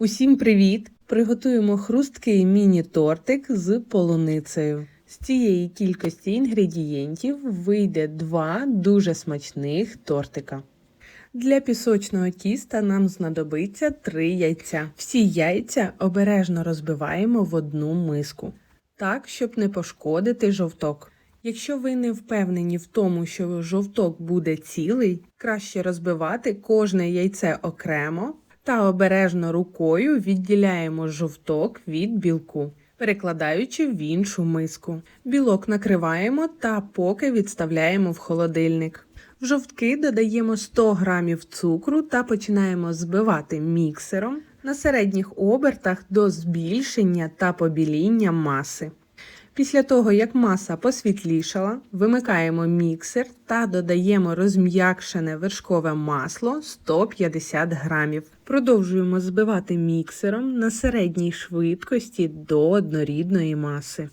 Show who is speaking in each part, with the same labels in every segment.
Speaker 1: Усім привіт! Приготуємо хрусткий міні-тортик з полуницею. З цієї кількості інгредієнтів вийде два дуже смачних тортика. Для пісочного тіста нам знадобиться 3 яйця. Всі яйця обережно розбиваємо в одну миску, так, щоб не пошкодити жовток. Якщо ви не впевнені в тому, що жовток буде цілий, краще розбивати кожне яйце окремо та обережно рукою відділяємо жовток від білку, перекладаючи в іншу миску. Білок накриваємо та поки відставляємо в холодильник. В жовтки додаємо 100 г цукру та починаємо збивати міксером на середніх обертах до збільшення та побіління маси. Після того, як маса посвітлішала, вимикаємо міксер та додаємо розм'якшене вершкове масло 150 грамів. Продовжуємо збивати міксером на середній швидкості до однорідної маси.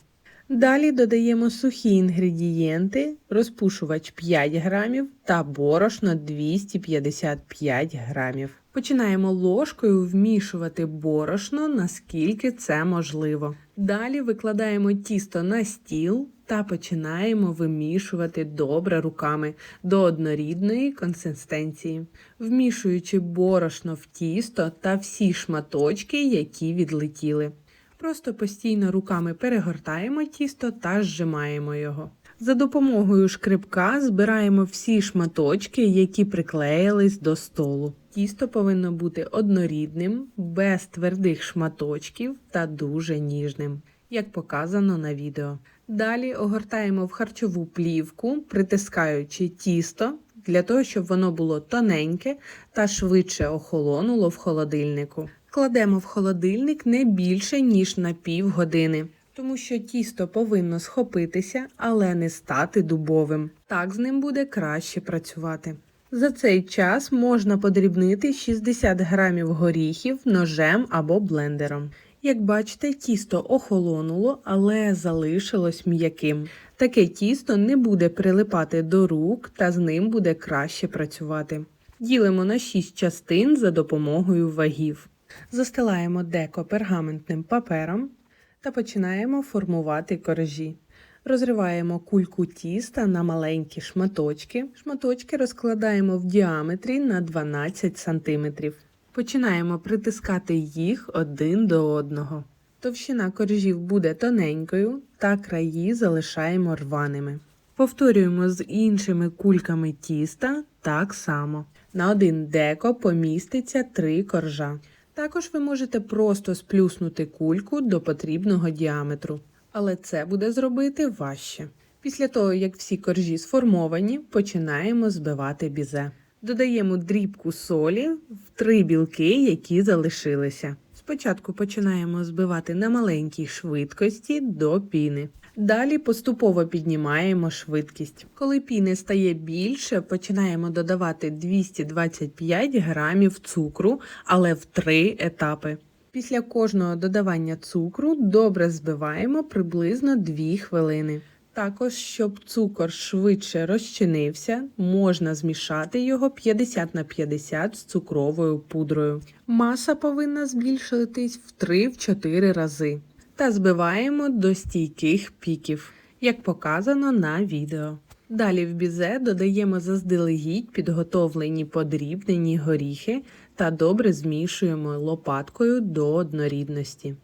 Speaker 1: Далі додаємо сухі інгредієнти, розпушувач 5 грамів та борошно 255 грамів. Починаємо ложкою вмішувати борошно, наскільки це можливо. Далі викладаємо тісто на стіл та починаємо вимішувати добре руками до однорідної консистенції, вмішуючи борошно в тісто та всі шматочки, які відлетіли. Просто постійно руками перегортаємо тісто та зжимаємо його. За допомогою шкребка збираємо всі шматочки, які приклеїлись до столу. Тісто повинно бути однорідним, без твердих шматочків та дуже ніжним, як показано на відео. Далі огортаємо в харчову плівку, притискаючи тісто для того, щоб воно було тоненьке та швидше охолонуло в холодильнику. Кладемо в холодильник не більше, ніж на півгодини, тому що тісто повинно схопитися, але не стати дубовим. Так з ним буде краще працювати. За цей час можна подрібнити 60 грамів горіхів ножем або блендером. Як бачите, тісто охолонуло, але залишилось м'яким. Таке тісто не буде прилипати до рук та з ним буде краще працювати. Ділимо на 6 частин за допомогою вагів. Застилаємо деко пергаментним папером та починаємо формувати коржі. Розриваємо кульку тіста на маленькі шматочки. Шматочки розкладаємо в діаметрі на 12 см. Починаємо притискати їх один до одного. Товщина коржів буде тоненькою, та краї залишаємо рваними. Повторюємо з іншими кульками тіста так само. На один деко поміститься 3 коржа. Також ви можете просто сплюснути кульку до потрібного діаметру, але це буде зробити важче. Після того, як всі коржі сформовані, починаємо збивати бізе. Додаємо дрібку солі в три білки, які залишилися. Спочатку починаємо збивати на маленькій швидкості до піни. Далі поступово піднімаємо швидкість. Коли піни стає більше, починаємо додавати 225 грамів цукру, але в три етапи. Після кожного додавання цукру добре збиваємо приблизно 2 хвилини. Також, щоб цукор швидше розчинився, можна змішати його 50 на 50 з цукровою пудрою. Маса повинна збільшитись в 3-4 рази. Та збиваємо до стійких піків, як показано на відео. Далі в бізе додаємо заздалегідь підготовлені подрібнені горіхи та добре змішуємо лопаткою до однорідності.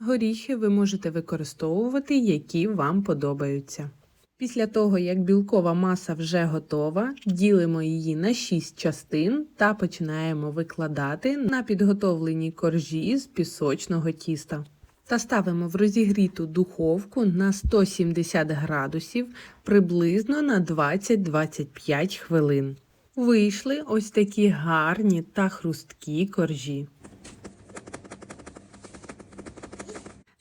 Speaker 1: Горіхи ви можете використовувати, які вам подобаються. Після того, як білкова маса вже готова, ділимо її на 6 частин та починаємо викладати на підготовлені коржі з пісочного тіста. Та ставимо в розігріту духовку на 170 градусів приблизно на 20-25 хвилин. Вийшли ось такі гарні та хрусткі коржі.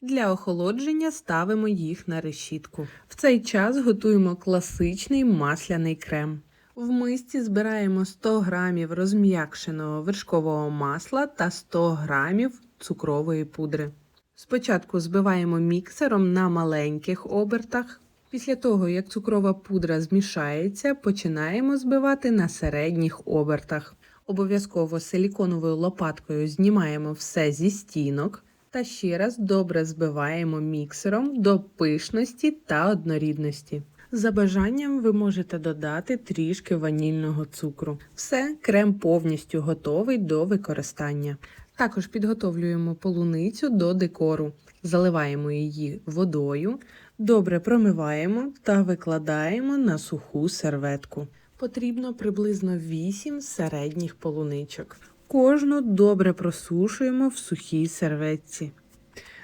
Speaker 1: Для охолодження ставимо їх на решітку. В цей час готуємо класичний масляний крем. В мисці збираємо 100 г розм'якшеного вершкового масла та 100 г цукрової пудри. Спочатку збиваємо міксером на маленьких обертах. Після того, як цукрова пудра змішається, починаємо збивати на середніх обертах. Обов'язково силіконовою лопаткою знімаємо все зі стінок та ще раз добре збиваємо міксером до пишності та однорідності. За бажанням ви можете додати трішки ванільного цукру. Все, крем повністю готовий до використання. Також підготовлюємо полуницю до декору, заливаємо її водою, добре промиваємо та викладаємо на суху серветку. Потрібно приблизно 8 середніх полуничок. Кожну добре просушуємо в сухій серветці.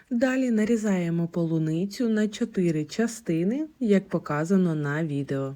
Speaker 1: Далі нарізаємо полуницю на 4 частини, як показано на відео.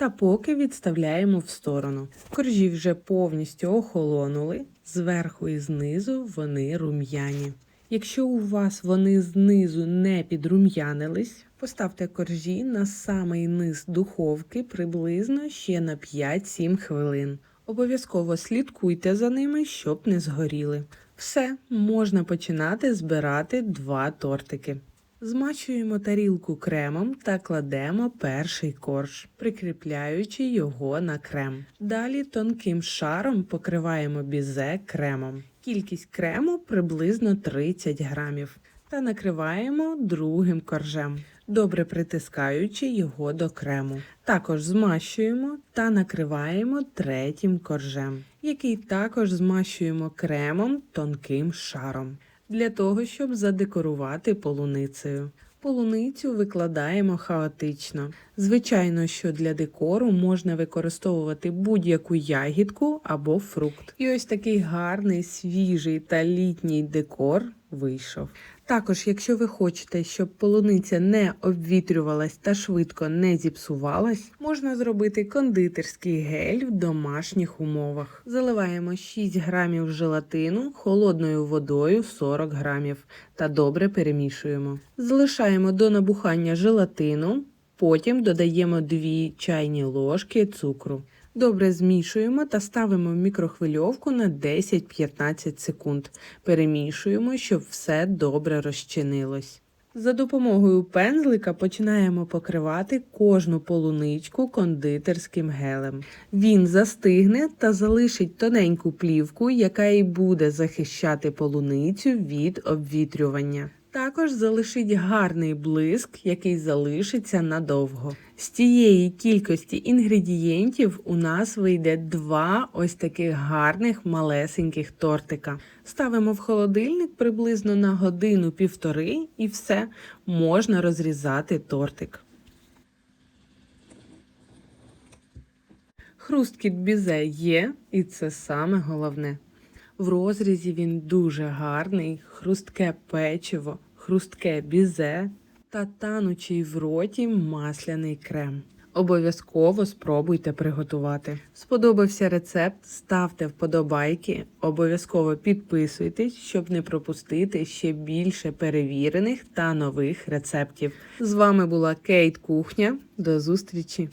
Speaker 1: Та поки відставляємо в сторону. Коржі вже повністю охолонули, зверху і знизу вони рум'яні. Якщо у вас вони знизу не підрум'янились, поставте коржі на самий низ духовки приблизно ще на 5-7 хвилин. Обов'язково слідкуйте за ними, щоб не згоріли. Все, можна починати збирати два тортики. Змачуємо тарілку кремом та кладемо перший корж, прикріпляючи його на крем. Далі тонким шаром покриваємо бізе кремом. Кількість крему приблизно 30 грамів. Та накриваємо другим коржем, добре притискаючи його до крему. Також змащуємо та накриваємо третім коржем, який також змащуємо кремом тонким шаром для того, щоб задекорувати полуницею. Полуницю викладаємо хаотично. Звичайно, що для декору можна використовувати будь-яку ягідку або фрукт. І ось такий гарний, свіжий та літній декор вийшов. Також, якщо ви хочете, щоб полуниця не обвітрювалась та швидко не зіпсувалась, можна зробити кондитерський гель в домашніх умовах. Заливаємо 6 грамів желатину холодною водою 40 грамів та добре перемішуємо. Залишаємо до набухання желатину, потім додаємо 2 чайні ложки цукру. Добре змішуємо та ставимо в мікрохвильовку на 10-15 секунд. Перемішуємо, щоб все добре розчинилось. За допомогою пензлика починаємо покривати кожну полуничку кондитерським гелем. Він застигне та залишить тоненьку плівку, яка і буде захищати полуницю від обвітрювання. Також залишить гарний блиск, який залишиться надовго. З тієї кількості інгредієнтів у нас вийде два ось таких гарних малесеньких тортика. Ставимо в холодильник приблизно на годину-півтори і все, можна розрізати тортик. Хрусткіт бізе є, і це саме головне. В розрізі він дуже гарний, хрустке печиво, хрустке бізе та танучий в роті масляний крем. Обов'язково спробуйте приготувати. Сподобався рецепт? Ставте вподобайки, обов'язково підписуйтесь, щоб не пропустити ще більше перевірених та нових рецептів. З вами була Кейт Кухня. До зустрічі!